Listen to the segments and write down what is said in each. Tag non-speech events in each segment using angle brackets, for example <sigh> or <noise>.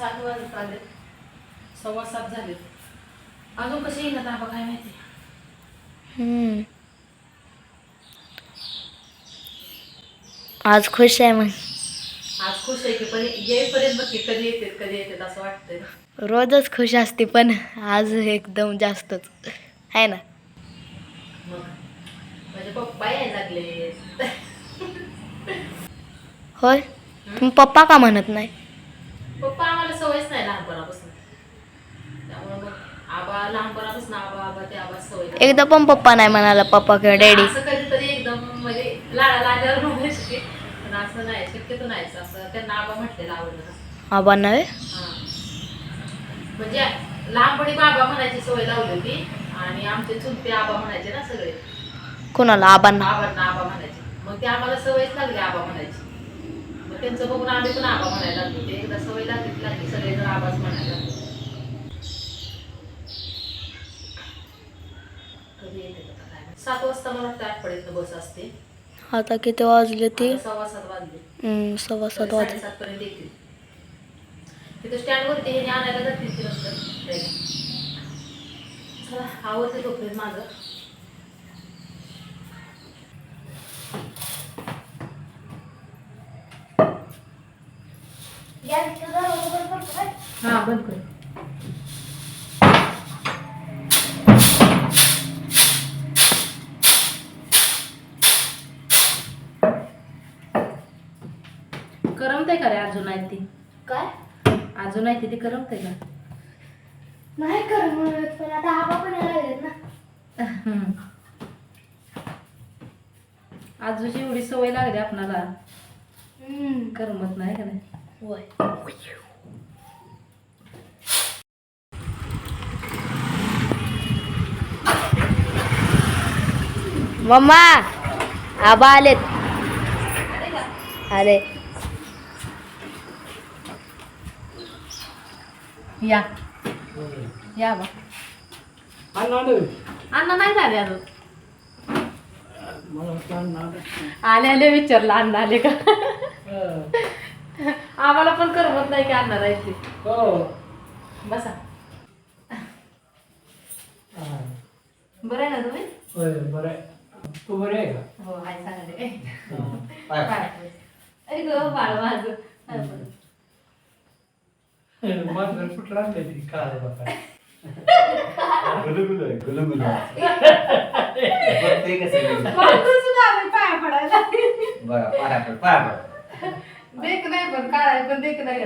सात वाजत आले सव्वा सात झाले अजून कसे येणार आबा काय माहिती. आज खुश आहे मग आज खुश आहे की पण येईपर्यंत बघ कधी येतात कधी येतात असं वाटतंय रोजच खुश असते पण आज एकदम जास्तच. आहे ना? मग माझे पप्पा यायला लागले होय? पप्पा का म्हणत नाही पप्पा आम्हाला सवयच नाही लहानपणापासून त्यामुळे मग आबा लहानपणापासून आबा आबा ते आबा सवय लागली. एकदा पण पप्पा नाही म्हणाला पप्पा किंवा डॅडी असं कधीतरी एकदम म्हणजे लाडा लाड्यावर म्हणायचं. की पण असं नाही शक्यतो नाहीच असं त्यांना आबा म्हटलेलं आवडलं आबा नव्हे. म्हणजे लहानपणी बाबा म्हणायची सवय लावली होती आणि आमचे चुलते आबा म्हणायचे ना सगळे. कोणाला? आबांना. आबांना आबा म्हणायचे. मग ते आम्हाला सवयच लागली आबा म्हणायची. मग त्यांचं बघून आम्ही पण आबा म्हणायला लागलो. ते एकदा सवय लागली लागली. सगळे जण आबाच म्हणायला लागले कधी येते आता काय माहीत. सात वाजता मला वाटतं आठवड्यात बस असते. आता किती वाजले ते? सव्वा सात वाजले. हम्म, सव्वा सात वाजले. पर्यंत येतील. तिथं स्टँड वरती हे आणायला जातील ती नंतर train. चला आवडते तोपर्यंत माझं हा बंद कर. करमते का रे अजून आहे ती? काय? अजून आहे ती करमते का? नाही कर पण आता आबा पण यायला लागलेत ना. आजूची एवढी सवय लागली आपणाला. करमत नाही का नाही? होय. मम्मा आबा आलेत. आले. या. या बा. अण्णा नाही झाले अजून. आले. आले विचारलं अण्णा आले का? आम्हाला पण करमत नाही की अण्णा राहायचे. बसा. बरं आहे ना तुम्ही? हो हाय सांगते पाय. अरे ग बाळ माझं. माझं कुठला आणलंय तरी काय बघा गुलगुल आहे, गुलगुल. ते कसं गेलं? माझं सुद्धा आम्ही पाया पडायला बघा, पाया पड, पाया पड. देख नाही पण काळा आहे पण देख नाही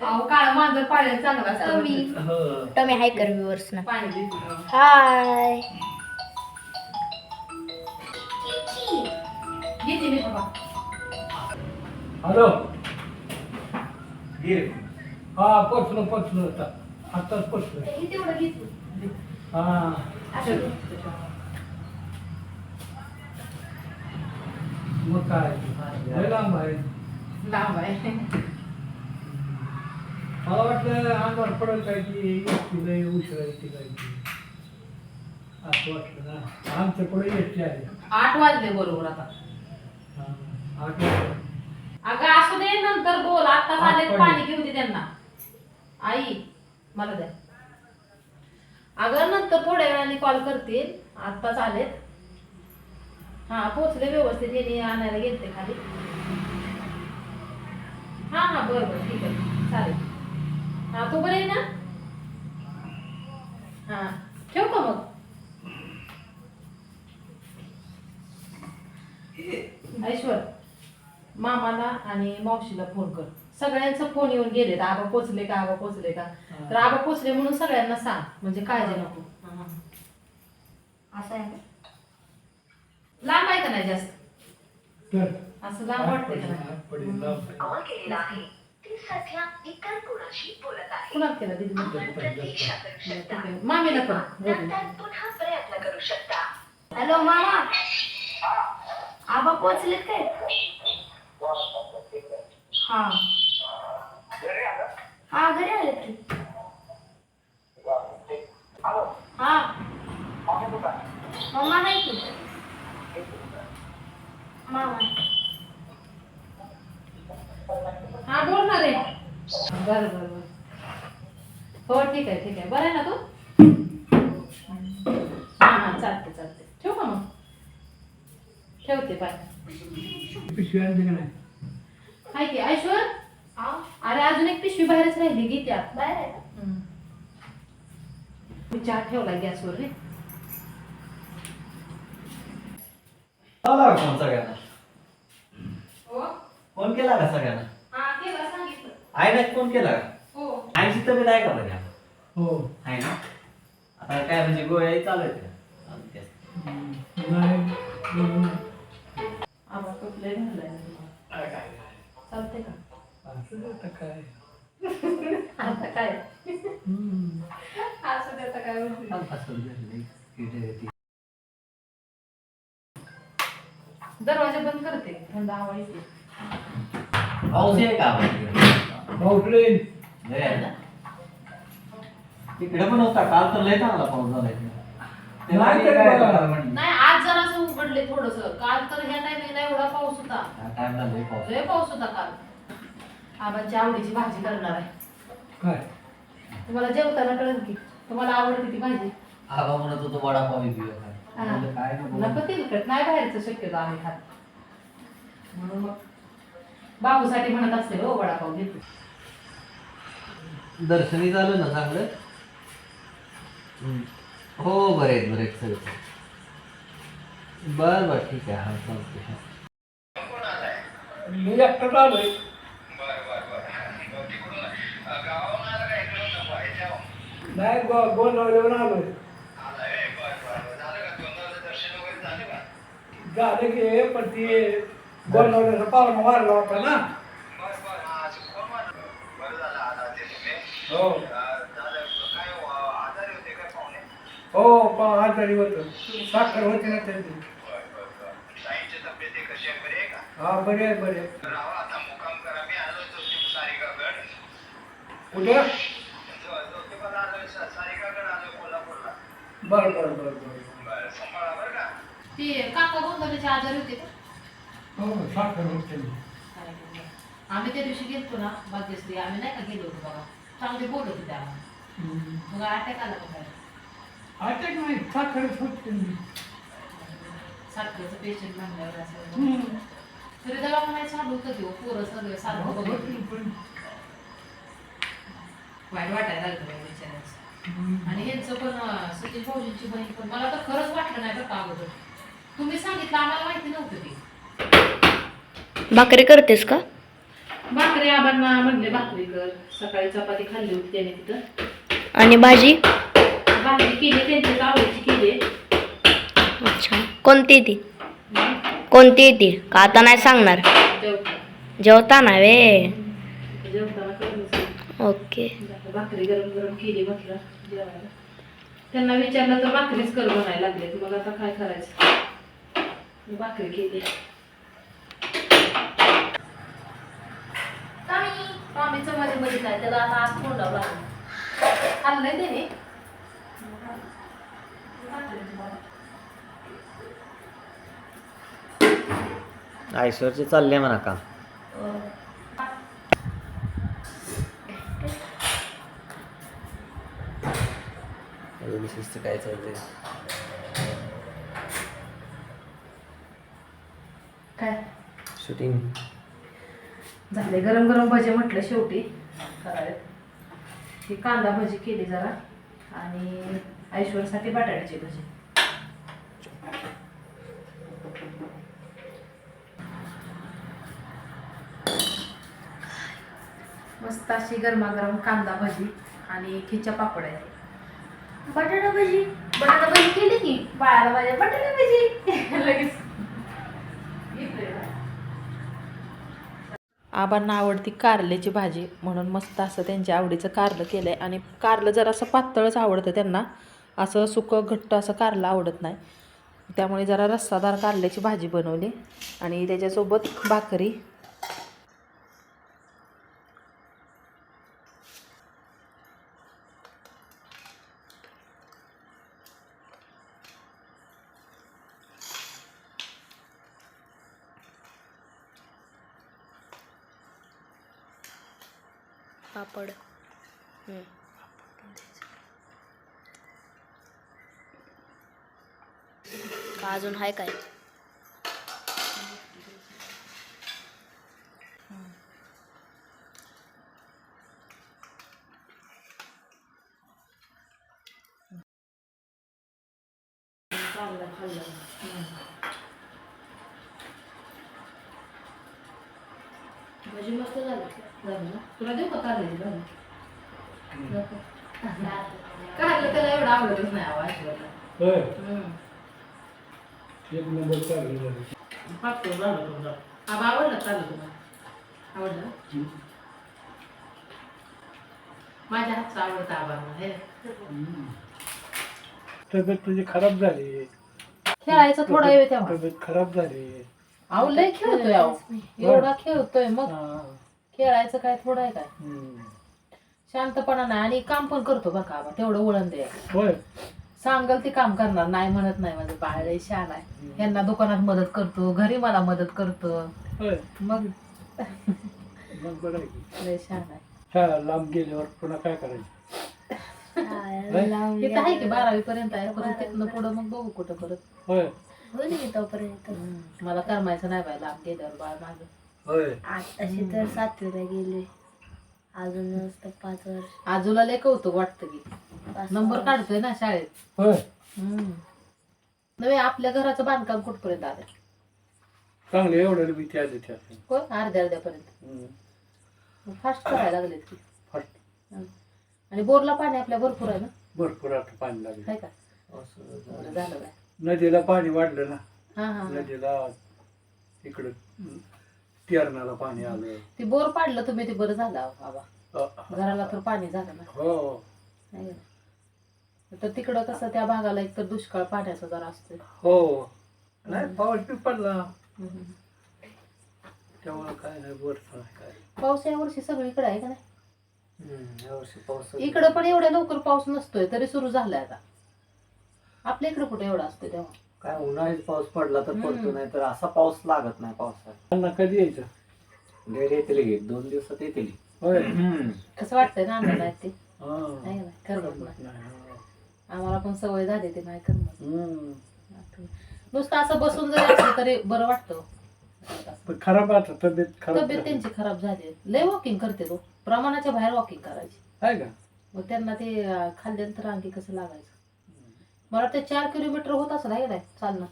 अहो काळा माझं पाण्यात चांगला असतं मी हो टमी हाय कर व्ह्युअर्स ना पाणी देते हाय घेते मी बाबा हॅलो हा पोचलो पोचलो आता. आताच पोचलो. हा मग काय? लय लांब आहे. लांब आहे. मला वाटलं अंगावर पडेल काय की एसटी लय उशिरा येते काय की. असं वाटलं ना. आमच्या पुढे आली आठ वाजले बरोबर आता. हा, आठ वाजता. अगं असू दे नंतर बोल. आता आले. पाणी घेऊन दे त्यांना. आई मला द्या अगं नंतर थोड्या वेळाने कॉल करतील. आत्ताच आलेत. हा पोचले व्यवस्थित. यांनी आणायला गेलते खाली. हा हा बरं बरं. ठीक आहे. चालेल. हा तू बरं ना? हा. ठेवू का मग? ऐश्वर. मामाला आणि मावशीला फोन कर. सगळ्यांचा फोन येऊन गेलेत आबा पोचले का? आबा पोचले का? तर आबा पोचले म्हणून सगळ्यांना सांग. म्हणजे काळजी नको. असं आहे. लांब आहे का नाही जास्त? असं लांब का नाही? लांब आहे. कॉल केलेला आहे. ती सध्या इतर कोणाशी बोलत आहे. कुणाला केला दिदी आपण प्रतीक्षा करू शकता. मामीला पण. बोलू. नंतर पुन्हा प्रयत्न करू शकता. हॅलो मामा. आबा पोचलेत काय? हा. हा घरी आले की. हा. मम्मा नाही की. मामा हा बोल ना रे. बरं बरं बरं. हो ठीक आहे ठीक आहे. बरं आहे ना तू? हां हां चालते चालते ठेवू का मग? ठेवते बाय. पिशवी आणते का नाही? हाय की ऐश्वर? अरे अजून एक पिशवी बाहेरच राहिली घे त्यात बाहेर आहे मी चहा ठेवला गॅसवर रे का फोन सगळ्यांना. हो? फोन केला का सगळ्यांना? हा केला सांगितलं. फोन केला का? हो. आईची तब्येत आहे का हो. आहे ना? आता काय म्हणजे गोळ्या चालू आहेत का. नाही. आम्हाला कुठलंही काय? चालते का? असं नाही आता काय? आता काय. असं इथे. दरवाजा बंद करते. थंड हवा येते. पाऊस आहे का? लय आहे ना? तिकडे पण होता. काल तर लय चांगला पाऊस झाला. तेव्हा नाही मी तरी काय. नाही आज जरासं उघडले थोडस. काल तर ह्या पाऊस होता लय पाऊस. लय पाऊस होता काल. आबांची आवडीची भाजी करणार आहे. काय? तुम्हाला जेवताना कळेल की तुम्हाला आवडते ती भाजी आबा म्हणत होतो वडापाव घेऊया काय हा. म्हणलं, काय नको नको तिलकट नाही बाहेरचं शक्यतो आम्ही खात. म्हणून मग बाबूसाठी म्हणत असते हो वडापाव घेतो. दर्शनी झालं ना चांगलं? हो बरे आहेत बरे आहेत सगळे. बर बर ठीक आहे. हा चालते हा. मी एकटाच आलोय नाही गो आलोय. झालं की पण ती गोंधळल्याचा पाहुणा मारला होता ना. हो. हो पा आजारी होतं. साखर होती ना त्यांची. हा बरे आहे बरे आहे. उद्या बरं बरं बरं बरं. ते काका गोंधळीचे आजारी होते का? हो साखर होते आम्ही त्या दिवशी गेलतो ना भाग्यश्री आम्ही नाही का गेलो होतो बघा चांगले बोलत होते आम्हाला मग अटॅक आला का काय? अटॅक नाही साखरच होते साखरेचं पेशंट म्हणल्यावर असं. तरी दवाखान्यात चालू होतं ते हो, पोरं सगळे सारखं बघत होते. वाईट वाटायला लागलं बिचाऱ्याचं आणि यांचं पण अं, सचिन भाऊजींची बहीण पण मला तर खरंच वाटलं नाही बरं का अगोदर तुम्ही सांगितलं आम्हाला माहिती नव्हतं ते भाकरी करतेस का भाकरी आबांना म्हणले भाकरी कर सकाळी चपाती खाल्ली होती त्याने तिथं. आणि भाजी? भाकरी केली त्यांच्याच आवडीची केली. अच्छा. कोणती ती? कोणती ती का आता नाही सांगणार? जेवता जेवताना वे. ओके. भाकरी गरम गरम केली म्हटलं जेवायला. त्यांना विचारलं तर भाकरीच कर म्हणायला लागले. मग आता काय करायचं. मी भाकरी केली. आम्हीचं मध्ये मध्ये काय त्याला आता आज तोंडावं लागलं खाल्लंय त्याने. आयश्वरचे चालले म्हणा का काय? चाललंय काय शूटिंग झाले. गरम गरम भजे म्हटलं शेवटी. करावेत ही कांदा भजी केली जरा. आणि ऐश्वरसाठी बटाट्याची भजी. मस्त अशी गरमागरम कांदा भजी आणि खिच्या पापड आहे बटाटा भाजी. बटाटा भजी केली की? बाळाला माझ्या बटाटा भजी. <laughs> लगेच. आबांना आवडती कारल्याची भाजी म्हणून मस्त असं त्यांच्या आवडीचं कारलं केलं आहे आणि कारलं जर असं पातळच आवडतं त्यांना असं सुकं घट्ट असं कारलं आवडत नाही. त्यामुळे जरा रस्सादार कारल्याची भाजी बनवली. आणि त्याच्यासोबत भाकरी का अजून आहे काय चाललं मस्त झाली तुला देऊ का काय काढलं त्याला एवढं आवडतच नाही आवाज होय? एक नंबर चालू झाली. पाकतो झालं तुमचा. आबा आवडलं चालू तुम्हाला. आवडलं? ना? माझ्या हातचं आवडतं आबांना हे तब्येत तुझी खराब झाली. खेळायचं थोडा वेळ तेव्हा. तब्येत खराब झाली. अहो लय खेळतोय अहो. एवढा खेळतोय मग. हा. खेळायचं काय थोडं आहे काय? हम्म. शांतपणा नाही आणि काम पण करतो बघा का आबा तेवढं वळण दे होय. सांगल ते काम करणार नाही म्हणत नाही माझं बाळ लय शान आहे. यांना दुकानात मदत करतो घरी मला मदत करतो. होय. मग मग बरं आहे की. लय शान आहे. शाळा लांब गेल्यावर पुन्हा काय करायचं? इथं आहे की बारावी पर्यंत आहे परत तिथनं पुढं मग बघू कुठं परत. होय. होईल की तोपर्यंत हम्म. मला करमायचं नाही बाय लांब गेल्यावर बाळ माझं. होय. आताशी तर सातवीला गेले अजून नुसतं पाच वर्ष. आजूला लय कौतुक वाटतं की. नंबर. काढतोय ना शाळेत. होय. हम्म. नव्हे आपल्या घराचं बांधकाम कुठपर्यंत आलं चांगले एवढं भीती आली त्यात होय अर्ध्या अर्ध्यापर्यंत. फास्ट करायला लागलेत की. हं. आणि बोरला पाणी आपल्या भरपूर आहे ना? भरपूर आता पाणी लागलं. आहे का? बरं झालं नदीला पाणी वाढलं ना. हा हा हा. नदीला इकडं. तेरणाला पाणी आलं. ते बोर पाडलं तुम्ही ते बरं झालं अहो, बाबा. घराला तर पाणी झालं ना. हो. ना? तर तिकडं कसं त्या भागाला एक तर दुष्काळ पाण्याचा जरा असतो हो. नाही पाऊस बी पडला. त्यामुळे काय नाही वरचं नाही काय. पाऊस या वर्षी सगळीकडे आहे का नाही? हम्म, यावर्षी पाऊस इकडं पण एवढ्या लवकर पाऊस नसतोय तरी सुरू झालाय आता. आपल्या इकडे कुठे एवढा असतो तेव्हा? काय उन्हाळ्यात पाऊस पडला तर. पडतो नाही तर असा पाऊस लागत नाही पावसात त्यांना कधी यायचं लेट येतील की दोन दिवसात येतील होय हम्म. कसं वाटतंय ना आहेत ते हा. नाही? करमत हो. आम्हाला पण सवय झाली ते नाही करमत हम्म. नुसतं असं बसून जरी असलं तरी बरं वाटतं पण खराब आता तब्येत खराब तब्येत. त्यांची खराब झाली लय वॉकिंग करते तो प्रमाणाच्या बाहेर वॉकिंग करायची आहे का मग त्यांना ते अं, खाल्ल्यानंतर आणखी कसं लागायचं मला वाटतं चार किलोमीटर होत असं आहे काय चालणं.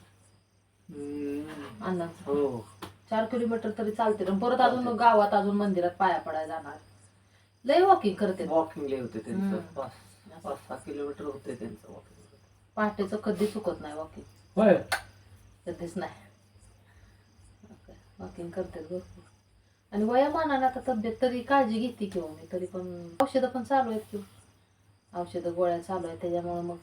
अण्णांचं हो. चार किलोमीटर तरी चालते. आणि परत अजून गावात अजून मंदिरात पाया पडायला जाणार. लय वॉकिंग करते. वॉकिंग लय होते त्यांचं. हम्म. पाच पाच सहा किलोमीटर होते त्यांचं वॉकिंग पहाटेचं कधी चुकत नाही वॉकिंग होय. कधीच नाही. वॉकिंग करते भरपूर. आणि वयामानानं आता तब्येत तरी काळजी घेते किंवा मी तरी पण औषधं पण चालू आहेत किंवा औषधं गोळ्या चालू आहेत त्याच्यामुळे मग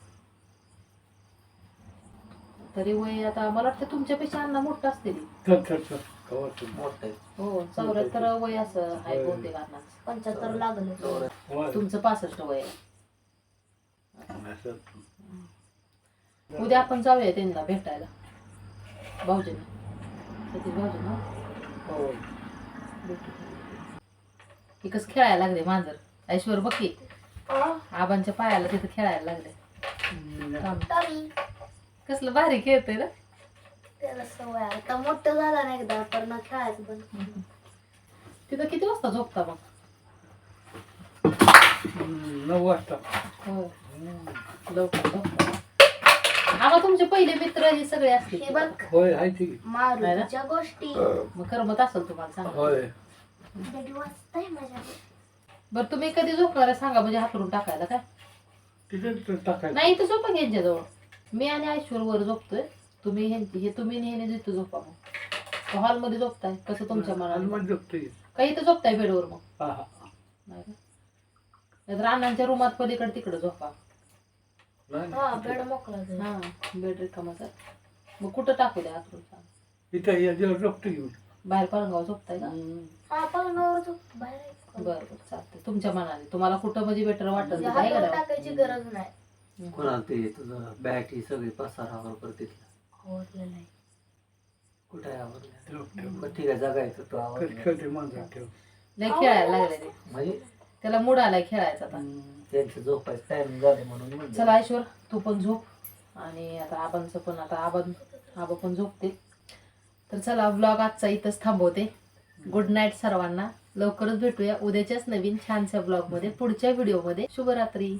तरी वय आता मला वाटतं तुमच्यापेक्षा अन्न मोठं असते कवर. मोठं. हो चौऱ्याहत्तर वय असं आहे बहुतेक अन्नाचं पंच्याहत्तर लागलं. तुमचं पासष्ट वय आहे. असं. उद्या आपण जाऊया त्यांना भेटायला भाऊजींना सतीश भाऊजींना हो. भेटू खेळायला लागले मांजर ऐश्वर बघ की आबांच्या पायाला तिथं खेळायला लागले थांब. कसलं भारी खेळतोय ना? त्याला सवय आहे. आता मोठं झालं ना एकदा तर ना खेळायचं पण. तिथं किती वाजता झोपता मग? नऊ वाजता. हो. लवकर झोपता. तुमचे पहिले मित्र हे सगळे असतील हे बघ. होय आहे ती. मारुतीच्या गोष्टी. मग करमत असेल तुम्हाला सांगा. होय. माझ्या बरं तुम्ही कधी झोपणार आहे सांगा म्हणजे हातरून टाकायला काय? तिथे तर टाकायचं. नाही इथं झोपा की यांच्याजवळ. मी आणि ऐश्वर वर झोपतोय. तुम्ही हे तुम्ही ह्याने तिथं झोपा मग. हॉलमध्ये झोपताय. कसं तुमच्या मनाला मग झोपते काही इथं झोपताय बेडवर मग? नाही नाहीतर अण्णांच्या रूमात पलीकडे तिकडे झोपा. नाही, हा. बेड मोकळा. हा बेड रिकामाचा. मग कुठं टाकू द्या सांग इथं झोपते घेऊन बाहेर पलंगावर झोपताय का? हा पलंगावर झोप. बरं बरं. चालतंय. तुमच्या मनाने. तुम्हाला कुठं म्हणजे बेटर वाटत म्हणजे नाही हातावर का टाकायची गरज नाही. कोणाला ते तुझं बॅट ही सगळी करते आवडलं नाही. कुठे ठीक आहे जगायचं तो आवडलं ठेव लय खेळायला लागले ते. म्हणजे? त्याला मूड आलाय खेळायचा आता. त्यांचं झोपायचं टायमिंग झाले म्हणून म्हणलं. चला ऐश्वर तू पण झोप. आणि आता आबांचं पण आता आबान आबा पण झोपते. तर चला ब्लॉग आजचा इथंच थांबवते. गुड नाईट सर्वांना. लवकरच भेटूया उद्याच्याच नवीन छानशा ब्लॉगमध्ये पुढच्या व्हिडिओमध्ये शुभरात्री.